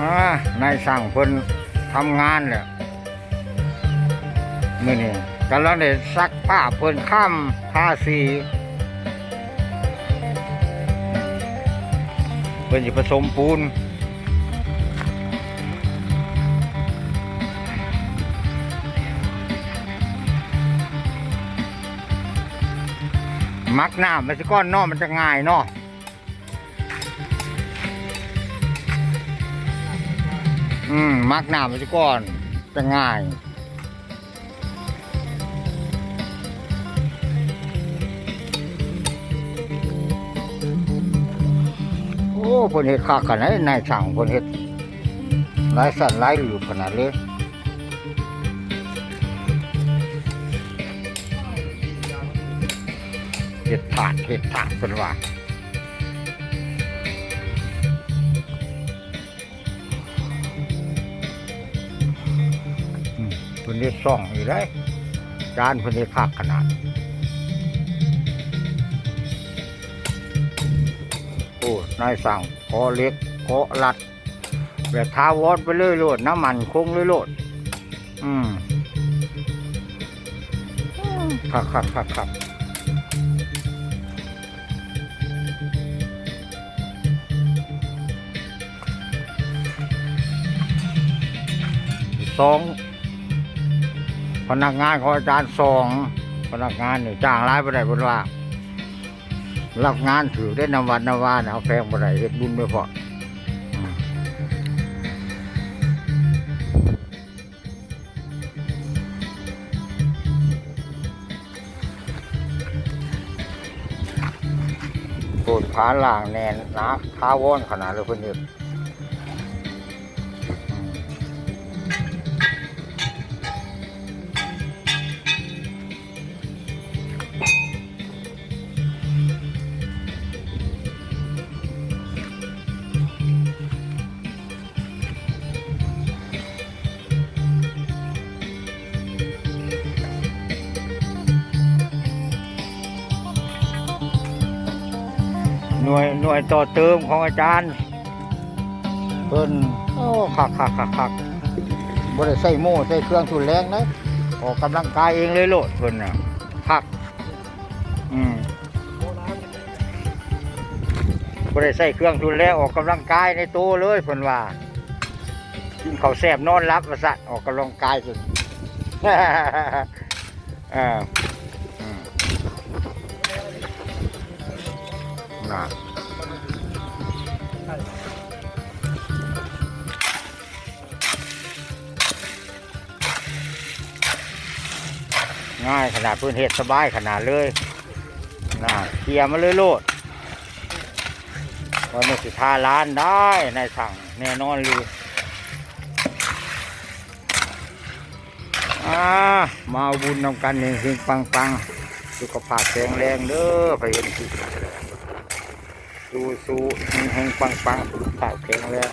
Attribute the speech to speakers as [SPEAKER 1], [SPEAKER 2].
[SPEAKER 1] อ่านายสั่งเพิ่นทำงานเนี่ยมื่อนี้กำลังได้ซักผ้าเพิ่นข้ามผ้าสีเพิ่นจะผสมปูนมักน้ำมันจะก้อนนอมันจะง่ายเนาะ อืมมักน้ำมันจะก้อนจะง่าย โอ้เพนเฮ็ดคักขนาดนายสั่งเพนเฮ็ดหลายสั่นหลายหลืบขนาดเลยเฮ็ดถาดเฮ็ดถาดเป็นว่า พนเฮ็ดซ่องอยู่ได้จานพนเฮ็ดคักขนาด โอ้นายสั่งคอเล็กคอลัดแบบทาวอดไปเลยโลดน้ำมันคงเลยโลดอืมครับครับครับครับสอง พนักงานของอาจารย์สองพนักงานนี่จ้างรายไปได้บนว่า รับงานถือได้นำวันนำวานเอาแพงบ่ได้เฮ็ดบุญไม่พออืมโปรดผาล่างแนนหนาท้าวอนขนาดเลยเพิ่นเฮ็ดอื หน่วยหน่วยต่อเติมของอาจารย์เพิ่นโอ้คักคักคักคักบ่ได้ใส่โม่ใส่เครื่องทุนแรงนะออกกำลังกายเองเลยโลดเพิ่นน่ะคักอืมบ่ได้ใส่เครื่องทุนแรงออกกำลังกายในตัวเลยเพิ่นว่ากินข้าวแซ่บนอนรับว่าซั่นออกกำลังกายจนเออ ง่ายขนาดพื้นเห็ดสบายขนาดเลยน่าเคลียมาเลยโลดวันนี้สิทาร้านได้ในสั่งแน่นอนเลยามาบุญนำกันเฮงๆปังสุขภาพแข็งแรงเด้อไปเห็นสิสู้สู้ๆเฮงๆปังสุขภาพแข็งแรง